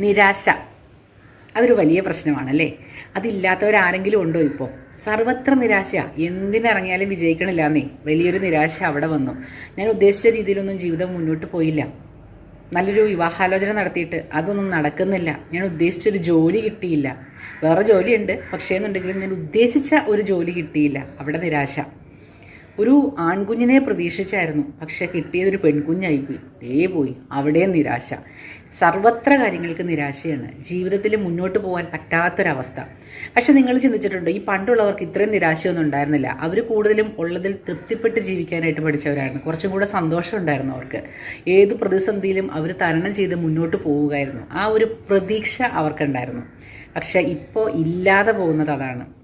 നിരാശ. അതൊരു വലിയ പ്രശ്നമാണല്ലേ? അതില്ലാത്തവരാരെങ്കിലും ഉണ്ടോ ഇപ്പോൾ സർവത്ര നിരാശ എന്തിനിറങ്ങിയാലും വിജയിക്കണില്ല എന്നേ വലിയൊരു നിരാശ അവിടെ വന്നു. ഞാൻ ഉദ്ദേശിച്ച രീതിയിലൊന്നും ജീവിതം മുന്നോട്ട് പോയില്ല. നല്ലൊരു വിവാഹാലോചന നടത്തിയിട്ട് അതൊന്നും നടക്കുന്നില്ല. ഞാൻ ഉദ്ദേശിച്ചൊരു ജോലി കിട്ടിയില്ല. വേറെ ജോലിയുണ്ട്. പക്ഷേ എന്നുണ്ടെങ്കിലും ഞാൻ ഉദ്ദേശിച്ച ഒരു ജോലി കിട്ടിയില്ല. അവിടെ നിരാശ. ഒരു ആൺകുഞ്ഞിനെ പ്രതീക്ഷിച്ചായിരുന്നു. പക്ഷെ കിട്ടിയതൊരു പെൺകുഞ്ഞായി പോയി. ദേ പോയി. അവിടെയും നിരാശ. സർവത്ര കാര്യങ്ങൾക്ക് നിരാശയാണ്. ജീവിതത്തിൽ മുന്നോട്ട് പോകാൻ പറ്റാത്തൊരവസ്ഥ. പക്ഷെ നിങ്ങൾ ചിന്തിച്ചിട്ടുണ്ട് ഈ പണ്ടുള്ളവർക്ക് ഇത്രയും നിരാശയൊന്നും ഉണ്ടായിരുന്നില്ല. അവർ കൂടുതലും ഉള്ളതിൽ തൃപ്തിപ്പെട്ട് ജീവിക്കാനായിട്ട് പഠിച്ചവരായിരുന്നു. കുറച്ചും കൂടെ സന്തോഷം ഉണ്ടായിരുന്നു അവർക്ക്. ഏത് പ്രതിസന്ധിയിലും അവർ തരണം ചെയ്ത് മുന്നോട്ട് പോവുകയായിരുന്നു. ആ ഒരു പ്രതീക്ഷ അവർക്കുണ്ടായിരുന്നു. പക്ഷെ ഇപ്പോൾ ഇല്ലാതെ പോകുന്നത് അതാണ്.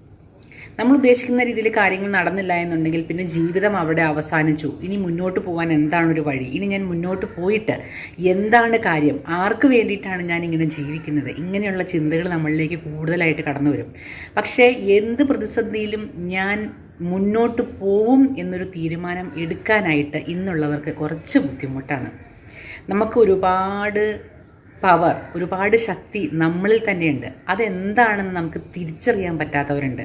നമ്മൾ ഉദ്ദേശിക്കുന്ന രീതിയിൽ കാര്യങ്ങൾ നടന്നില്ല എന്നുണ്ടെങ്കിൽ പിന്നെ ജീവിതം അവിടെ അവസാനിച്ചു. ഇനി മുന്നോട്ട് പോകാൻ എന്താണ് ഒരു വഴി? ഇനി ഞാൻ മുന്നോട്ട് പോയിട്ട് എന്താണ് കാര്യം? ആർക്ക് വേണ്ടിയിട്ടാണ് ഞാൻ ഇങ്ങനെ ജീവിക്കുന്നത്? ഇങ്ങനെയുള്ള ചിന്തകൾ നമ്മളിലേക്ക് കൂടുതലായിട്ട് കടന്നു വരും. പക്ഷേ എന്ത് പ്രതിസന്ധിയിലും ഞാൻ മുന്നോട്ട് പോവും എന്നൊരു തീരുമാനം എടുക്കാനായിട്ട് ഇന്നുള്ളവർക്ക് കുറച്ച് ബുദ്ധിമുട്ടാണ്. നമുക്ക് ഒരുപാട് പവർ ഒരുപാട് ശക്തി നമ്മളിൽ തന്നെയുണ്ട്. അതെന്താണെന്ന് നമുക്ക് തിരിച്ചറിയാൻ പറ്റാത്തവരുണ്ട്.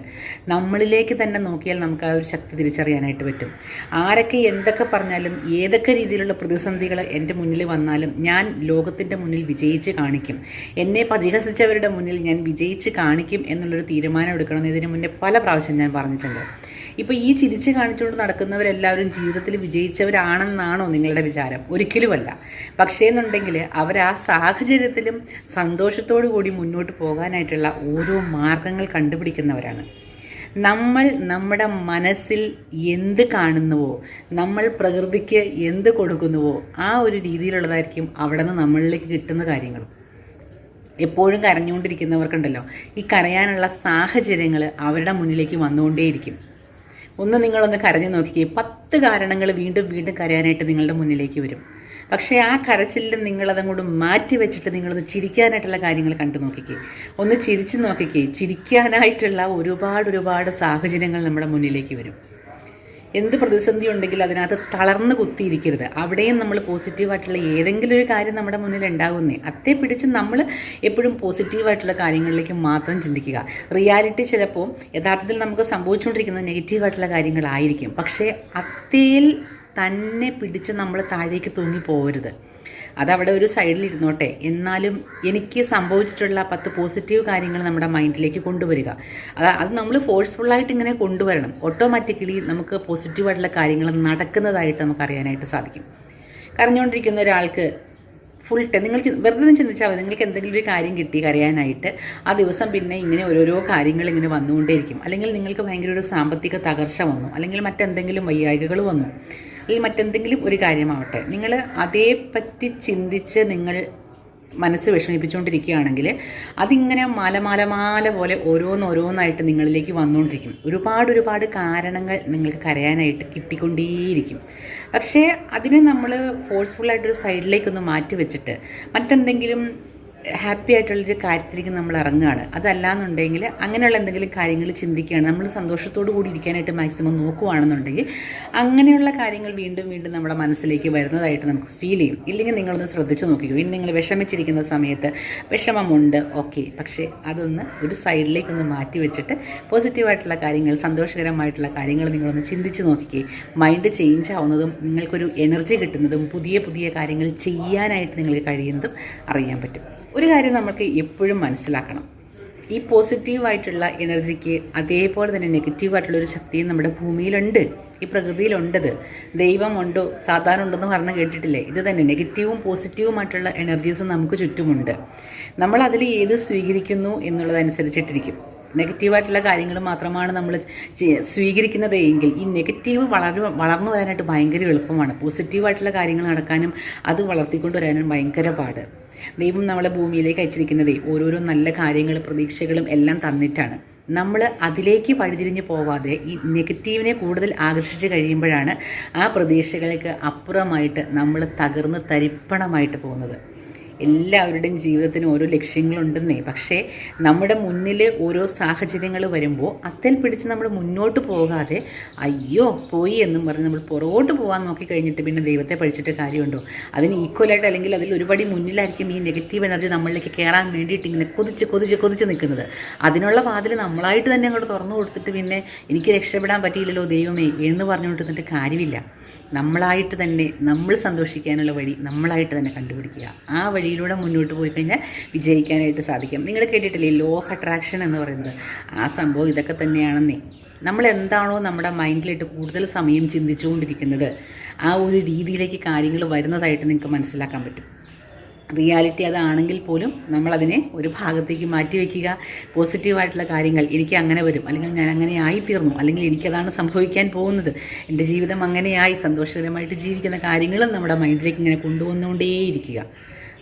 നമ്മളിലേക്ക് തന്നെ നോക്കിയാൽ നമുക്ക് ആ ഒരു ശക്തി തിരിച്ചറിയാനായിട്ട് പറ്റും. ആരൊക്കെ എന്തൊക്കെ പറഞ്ഞാലും ഏതൊക്കെ രീതിയിലുള്ള പ്രതിസന്ധികൾ എന്റെ മുന്നിൽ വന്നാലും ഞാൻ ലോകത്തിന്റെ മുന്നിൽ വിജയിച്ച് കാണിക്കും. എന്നെ പരിഹസിച്ചവരുടെ മുന്നിൽ ഞാൻ വിജയിച്ച് കാണിക്കും എന്നുള്ളൊരു തീരുമാനം എടുക്കണമെന്ന് ഇതിനു മുന്നേ പല പ്രാവശ്യം ഞാൻ പറഞ്ഞിട്ടുണ്ട്. ഇപ്പോൾ ഈ ചിരിച്ച് കാണിച്ചുകൊണ്ട് നടക്കുന്നവരെല്ലാവരും ജീവിതത്തിൽ വിജയിച്ചവരാണെന്നാണോ നിങ്ങളുടെ വിചാരം? ഒരിക്കലുമല്ല. പക്ഷേ എന്നുണ്ടെങ്കിൽ അവർ ആ സാഹചര്യത്തിലും സന്തോഷത്തോടു കൂടി മുന്നോട്ട് പോകാനായിട്ടുള്ള ഓരോ മാർഗങ്ങൾ കണ്ടുപിടിക്കുന്നവരാണ്. നമ്മൾ നമ്മുടെ മനസ്സിൽ എന്ത് കാണുന്നുവോ നമ്മൾ പ്രകൃതിക്ക് എന്ത് കൊടുക്കുന്നുവോ ആ ഒരു രീതിയിലുള്ളതായിരിക്കും അവിടെ നിന്ന് നമ്മളിലേക്ക് കിട്ടുന്ന കാര്യങ്ങൾ. എപ്പോഴും കരഞ്ഞുകൊണ്ടിരിക്കുന്നവർക്കുണ്ടല്ലോ ഈ കരയാനുള്ള സാഹചര്യങ്ങൾ അവരുടെ മുന്നിലേക്ക് വന്നുകൊണ്ടേയിരിക്കും. ഒന്ന് നിങ്ങളൊന്ന് കരഞ്ഞു നോക്കിക്കേ. പത്ത് കാരണങ്ങൾ വീണ്ടും വീണ്ടും കരയാനായിട്ട് നിങ്ങളുടെ മുന്നിലേക്ക് വരും. പക്ഷേ ആ കരച്ചിലിൽ നിങ്ങളതങ്ങോട്ട് മാറ്റി വെച്ചിട്ട് നിങ്ങളൊന്ന് ചിരിക്കാനായിട്ടുള്ള കാര്യങ്ങൾ കണ്ടു നോക്കിക്കേ. ഒന്ന് ചിരിച്ചു നോക്കിക്കേ. ചിരിക്കാനായിട്ടുള്ള ഒരുപാട് ഒരുപാട് സാഹചര്യങ്ങൾ നമ്മുടെ മുന്നിലേക്ക് വരും. എന്ത് പ്രതിസന്ധി ഉണ്ടെങ്കിലും അതിനകത്ത് തളർന്ന് കുത്തിയിരിക്കരുത്. അവിടെയും നമ്മൾ പോസിറ്റീവായിട്ടുള്ള ഏതെങ്കിലും ഒരു കാര്യം നമ്മുടെ മുന്നിൽ ഉണ്ടാകുന്നേ അത്തേ പിടിച്ച് നമ്മൾ എപ്പോഴും പോസിറ്റീവായിട്ടുള്ള കാര്യങ്ങളിലേക്ക് മാത്രം ചിന്തിക്കുക. റിയാലിറ്റി ചിലപ്പോൾ യഥാർത്ഥത്തിൽ നമുക്ക് സംഭവിച്ചുകൊണ്ടിരിക്കുന്നത് നെഗറ്റീവായിട്ടുള്ള കാര്യങ്ങളായിരിക്കും. പക്ഷേ അത്തേൽ തന്നെ പിടിച്ച് നമ്മൾ താഴേക്ക് തൂങ്ങി പോകരുത് അതവിടെ ഒരു സൈഡിൽ ഇരുന്നോട്ടെ എന്നാലും എനിക്ക് സംഭവിച്ചിട്ടുള്ള പത്ത് പോസിറ്റീവ് കാര്യങ്ങൾ നമ്മുടെ മൈൻഡിലേക്ക് കൊണ്ടുവരിക. അത് നമ്മൾ ഫോഴ്സ്ഫുള്ളായിട്ട് ഇങ്ങനെ കൊണ്ടുവരണം. ഓട്ടോമാറ്റിക്കലി നമുക്ക് പോസിറ്റീവായിട്ടുള്ള കാര്യങ്ങൾ നടക്കുന്നതായിട്ട് നമുക്ക് അറിയാനായിട്ട് സാധിക്കും. കരഞ്ഞുകൊണ്ടിരിക്കുന്ന ഒരാൾക്ക് ഫുൾ ടൈം നിങ്ങൾ വെറുതെ ചിന്തിച്ചാൽ മതി. നിങ്ങൾക്ക് എന്തെങ്കിലും ഒരു കാര്യം കിട്ടി കരയാനായിട്ട് ആ ദിവസം പിന്നെ ഇങ്ങനെ ഓരോരോ കാര്യങ്ങൾ ഇങ്ങനെ വന്നുകൊണ്ടേയിരിക്കും. അല്ലെങ്കിൽ നിങ്ങൾക്ക് ഭയങ്കര ഒരു സാമ്പത്തിക തകർച്ച വന്നു. അല്ലെങ്കിൽ മറ്റെന്തെങ്കിലും വയ്യായികകൾ വന്നു. അല്ലെങ്കിൽ മറ്റെന്തെങ്കിലും ഒരു കാര്യമാവട്ടെ. നിങ്ങൾ അതേപ്പറ്റി ചിന്തിച്ച് നിങ്ങൾ മനസ്സ് വിഷമിപ്പിച്ചുകൊണ്ടിരിക്കുകയാണെങ്കിൽ അതിങ്ങനെ മാല മാല മാല പോലെ ഓരോന്നോരോന്നായിട്ട് നിങ്ങളിലേക്ക് വന്നുകൊണ്ടിരിക്കും. ഒരുപാട് ഒരുപാട് കാരണങ്ങൾ നിങ്ങൾക്ക് കരയാനായിട്ട് കിട്ടിക്കൊണ്ടേയിരിക്കും. പക്ഷേ അതിനെ നമ്മൾ ഫോഴ്സ്ഫുള്ളായിട്ടൊരു സൈഡിലേക്കൊന്ന് മാറ്റി വെച്ചിട്ട് മറ്റെന്തെങ്കിലും ഹാപ്പി ആയിട്ടുള്ളൊരു കാര്യത്തിലേക്ക് നമ്മൾ ഇറങ്ങുകയാണ്. അതല്ലാന്നുണ്ടെങ്കിൽ അങ്ങനെയുള്ള എന്തെങ്കിലും കാര്യങ്ങൾ ചിന്തിക്കുകയാണ്. നമ്മൾ സന്തോഷത്തോടു കൂടി ഇരിക്കാനായിട്ട് മാക്സിമം നോക്കുകയാണെന്നുണ്ടെങ്കിൽ അങ്ങനെയുള്ള കാര്യങ്ങൾ വീണ്ടും വീണ്ടും നമ്മുടെ മനസ്സിലേക്ക് വരുന്നതായിട്ട് നമുക്ക് ഫീൽ ചെയ്യും. ഇല്ലെങ്കിൽ നിങ്ങളൊന്ന് ശ്രദ്ധിച്ച് നോക്കിക്കോ. ഇനി നിങ്ങൾ വിഷമിച്ചിരിക്കുന്ന സമയത്ത് വിഷമമുണ്ട്. ഓക്കെ പക്ഷേ അതൊന്ന് ഒരു സൈഡിലേക്കൊന്ന് മാറ്റി വെച്ചിട്ട് പോസിറ്റീവായിട്ടുള്ള കാര്യങ്ങൾ സന്തോഷകരമായിട്ടുള്ള കാര്യങ്ങൾ നിങ്ങളൊന്ന് ചിന്തിച്ച് നോക്കിക്കേ. മൈൻഡ് ചേഞ്ച് ആവുന്നതും നിങ്ങൾക്കൊരു എനർജി കിട്ടുന്നതും പുതിയ പുതിയ കാര്യങ്ങൾ ചെയ്യാനായിട്ട് നിങ്ങൾക്ക് കഴിയുന്നതും അറിയാൻ പറ്റും. ഒരു കാര്യം നമുക്ക് എപ്പോഴും മനസ്സിലാക്കണം. ഈ പോസിറ്റീവായിട്ടുള്ള എനർജിക്ക് അതേപോലെ തന്നെ നെഗറ്റീവായിട്ടുള്ളൊരു ശക്തിയും നമ്മുടെ ഭൂമിയിലുണ്ട്. ഈ പ്രകൃതിയിലുണ്ടത്. ദൈവമുണ്ടോ? സാധാരണ ഉണ്ടെന്ന് പറഞ്ഞ് കേട്ടിട്ടില്ലേ? ഇത് തന്നെ നെഗറ്റീവും പോസിറ്റീവുമായിട്ടുള്ള എനർജീസ് നമുക്ക് ചുറ്റുമുണ്ട്. നമ്മൾ അതിൽ ഏത് സ്വീകരിക്കുന്നു എന്നുള്ളതനുസരിച്ചിട്ടിരിക്കും. നെഗറ്റീവായിട്ടുള്ള കാര്യങ്ങൾ മാത്രമാണ് നമ്മൾ സ്വീകരിക്കുന്നത് എങ്കിൽ ഈ നെഗറ്റീവ് വളർ വളർന്നു വരാനായിട്ട് ഭയങ്കര എളുപ്പമാണ്. പോസിറ്റീവായിട്ടുള്ള കാര്യങ്ങൾ നടക്കാനും അത് വളർത്തിക്കൊണ്ട് വരാനും ഭയങ്കര പാട്. ദൈവം നമ്മളെ ഭൂമിയിലേക്ക് അയച്ചിരിക്കുന്നതേ ഓരോരോ നല്ല കാര്യങ്ങളും പ്രതീക്ഷകളും എല്ലാം തന്നിട്ടാണ്. നമ്മൾ അതിലേക്ക് വഴിതിരിഞ്ഞ് പോവാതെ ഈ നെഗറ്റീവിനെ കൂടുതൽ ആകർഷിച്ച് കഴിയുമ്പോഴാണ് ആ പ്രതീക്ഷകൾക്ക് അപ്പുറമായിട്ട് നമ്മൾ തകർന്ന് തരിപ്പണമായിട്ട് പോകുന്നത്. എല്ലാവരുടെയും ജീവിതത്തിന് ഓരോ ലക്ഷ്യങ്ങളുണ്ടെന്നേ. പക്ഷേ നമ്മുടെ മുന്നിൽ ഓരോ സാഹചര്യങ്ങൾ വരുമ്പോൾ അത്തൽ പിടിച്ച് നമ്മൾ മുന്നോട്ട് പോകാതെ അയ്യോ പോയി എന്നും പറഞ്ഞ് നമ്മൾ പുറകോട്ട് പോകാൻ നോക്കി കഴിഞ്ഞിട്ട് പിന്നെ ദൈവത്തെ പഠിച്ചിട്ട് കാര്യമുണ്ടോ? അതിന് ഈക്വലായിട്ട് അല്ലെങ്കിൽ അതിൽ ഒരുപടി മുന്നിലായിരിക്കും ഈ നെഗറ്റീവ് എനർജി നമ്മളിലേക്ക് കയറാൻ വേണ്ടിയിട്ട് ഇങ്ങനെ കൊതിച്ച് കൊതിച്ച് കൊതിച്ച് നിൽക്കുന്നത്. അതിനുള്ള വാതിൽ നമ്മളായിട്ട് തന്നെ അങ്ങോട്ട് തുറന്നു കൊടുത്തിട്ട് പിന്നെ എനിക്ക് രക്ഷപ്പെടാൻ പറ്റിയില്ലല്ലോ ദൈവമേ എന്ന് പറഞ്ഞുകൊണ്ട് നിന്നിട്ട് കാര്യമില്ല. നമ്മളായിട്ട് തന്നെ നമ്മൾ സന്തോഷിക്കാനുള്ള വഴി നമ്മളായിട്ട് തന്നെ കണ്ടുപിടിക്കുക. ആ വഴിയിലൂടെ മുന്നോട്ട് പോയി കഴിഞ്ഞാൽ വിജയിക്കാനായിട്ട് സാധിക്കും. നിങ്ങൾ കേട്ടിട്ടില്ലേ ലോ ഓഫ് അട്രാക്ഷൻ എന്ന് പറയുന്നത്? ആ സംഭവം ഇതൊക്കെ തന്നെയാണെന്നേ. നമ്മൾ എന്താണോ നമ്മുടെ മൈൻഡിലിട്ട് കൂടുതൽ സമയം ചിന്തിച്ചുകൊണ്ടിരിക്കുന്നത് ആ ഒരു രീതിയിലേക്ക് കാര്യങ്ങൾ വരുന്നതായിട്ട് നിങ്ങൾക്ക് മനസ്സിലാക്കാൻ പറ്റും. റിയാലിറ്റി അതാണെങ്കിൽ പോലും നമ്മളതിനെ ഒരു ഭാഗത്തേക്ക് മാറ്റി വയ്ക്കുക പോസിറ്റീവായിട്ടുള്ള കാര്യങ്ങൾ എനിക്ക് അങ്ങനെ വരും. അല്ലെങ്കിൽ ഞാൻ അങ്ങനെ ആയിത്തീർന്നു. അല്ലെങ്കിൽ എനിക്കതാണ് സംഭവിക്കാൻ പോകുന്നത്. എന്റെ ജീവിതം അങ്ങനെയായി. സന്തോഷകരമായിട്ട് ജീവിക്കുന്ന കാര്യങ്ങളും നമ്മുടെ മൈൻഡിലേക്ക് ഇങ്ങനെ കൊണ്ടുവന്നുകൊണ്ടേയിരിക്കുക.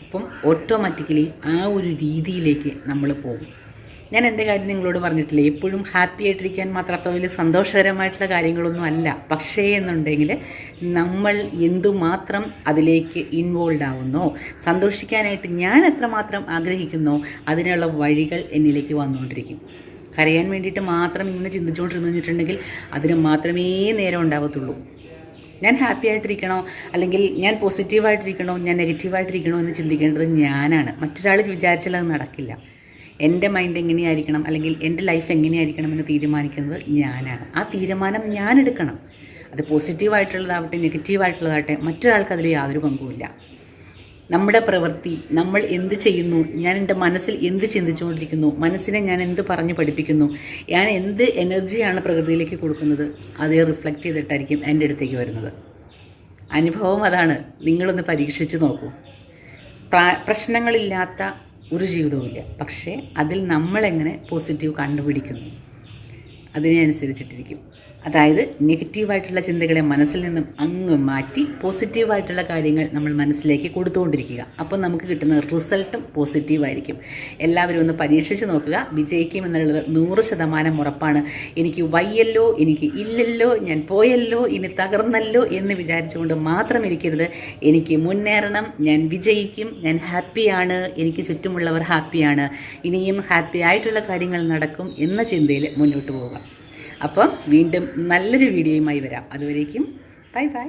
അപ്പം ഓട്ടോമാറ്റിക്കലി ആ ഒരു രീതിയിലേക്ക് നമ്മൾ പോകും. ഞാൻ എന്റെ കാര്യം നിങ്ങളോട് പറഞ്ഞിട്ടില്ല? എപ്പോഴും ഹാപ്പി ആയിട്ടിരിക്കാൻ മാത്രം അത്ര വലിയ സന്തോഷകരമായിട്ടുള്ള കാര്യങ്ങളൊന്നും അല്ല. പക്ഷേ എന്നുണ്ടെങ്കിൽ നമ്മൾ എന്തുമാത്രം അതിലേക്ക് ഇൻവോൾവ് ആവുന്നോ? സന്തോഷിക്കാനായിട്ട് ഞാൻ എത്രമാത്രം ആഗ്രഹിക്കുന്നോ? അതിനുള്ള വഴികൾ എന്നിലേക്ക് വന്നുകൊണ്ടിരിക്കും. കരയാൻ വേണ്ടിയിട്ട് മാത്രം ഇങ്ങനെ ചിന്തിച്ചുകൊണ്ടിരുന്നിട്ടുണ്ടെങ്കിൽ അതിന് മാത്രമേ നേരം ഉണ്ടാവത്തുള്ളൂ. ഞാൻ ഹാപ്പി ആയിട്ടിരിക്കണോ? അല്ലെങ്കിൽ ഞാൻ പോസിറ്റീവായിട്ടിരിക്കണോ? ഞാൻ നെഗറ്റീവായിട്ടിരിക്കണോ എന്ന് ചിന്തിക്കേണ്ടത് ഞാനാണ്. മറ്റൊരാൾ വിചാരിച്ചാൽ അത് നടക്കില്ല. എന്റെ മൈൻഡ് എങ്ങനെയായിരിക്കണം? അല്ലെങ്കിൽ എന്റെ ലൈഫ് എങ്ങനെയായിരിക്കണം എന്ന് തീരുമാനിക്കുന്നത് ഞാനാണ്. ആ തീരുമാനം ഞാൻ എടുക്കണം. അത് പോസിറ്റീവായിട്ടുള്ളതാവട്ടെ നെഗറ്റീവായിട്ടുള്ളതാവട്ടെ മറ്റൊരാൾക്ക് അതിൽ യാതൊരു പങ്കുമില്ല. നമ്മുടെ പ്രവൃത്തി നമ്മൾ എന്ത് ചെയ്യുന്നു ഞാൻ എന്റെ മനസ്സിൽ എന്ത് ചിന്തിച്ചുകൊണ്ടിരിക്കുന്നു മനസ്സിനെ ഞാൻ എന്ത് പറഞ്ഞ് പഠിപ്പിക്കുന്നു ഞാൻ എന്ത് എനർജിയാണ് പ്രകൃതിയിലേക്ക് കൊടുക്കുന്നത് അതേ റിഫ്ലക്റ്റ് ചെയ്തിട്ടായിരിക്കും എന്റെ അടുത്തേക്ക് വരുന്നത്. അനുഭവം അതാണ്. നിങ്ങളൊന്ന് പരീക്ഷിച്ച് നോക്കൂ. പ്രശ്നങ്ങളില്ലാത്ത ഒരു ജീവിതവുമില്ല. പക്ഷേ അതിൽ നമ്മളെങ്ങനെ പോസിറ്റീവ് കണ്ടുപിടിക്കുന്നു? അതിനെ അനുസരിച്ചിട്ടിരിക്കും. അതായത് നെഗറ്റീവായിട്ടുള്ള ചിന്തകളെ മനസ്സിൽ നിന്നും അങ്ങ് മാറ്റി പോസിറ്റീവായിട്ടുള്ള കാര്യങ്ങൾ നമ്മൾ മനസ്സിലേക്ക് കൊടുത്തുകൊണ്ടിരിക്കുക. അപ്പോൾ നമുക്ക് കിട്ടുന്ന റിസൾട്ടും പോസിറ്റീവായിരിക്കും എല്ലാവരും ഒന്ന് പരീക്ഷിച്ച് നോക്കുക. വിജയിക്കും എന്നുള്ളത് നൂറ് ശതമാനം ഉറപ്പാണ്. എനിക്ക് വയ്യല്ലോ എനിക്ക് ഇല്ലല്ലോ ഞാൻ പോയല്ലോ ഇനി തകർന്നല്ലോ എന്ന് വിചാരിച്ചുകൊണ്ട് മാത്രം ഇരിക്കരുത്. എനിക്ക് മുന്നേറണം ഞാൻ വിജയിക്കും ഞാൻ ഹാപ്പിയാണ് എനിക്ക് ചുറ്റുമുള്ളവർ ഹാപ്പിയാണ്. ഇനിയും ഹാപ്പി ആയിട്ടുള്ള കാര്യങ്ങൾ നടക്കും എന്ന ചിന്തയിൽ മുന്നോട്ട് പോവുക. അപ്പം വീണ്ടും നല്ലൊരു വീഡിയോയുമായി വരാം. അതുവരേക്കും ബൈ ബൈ.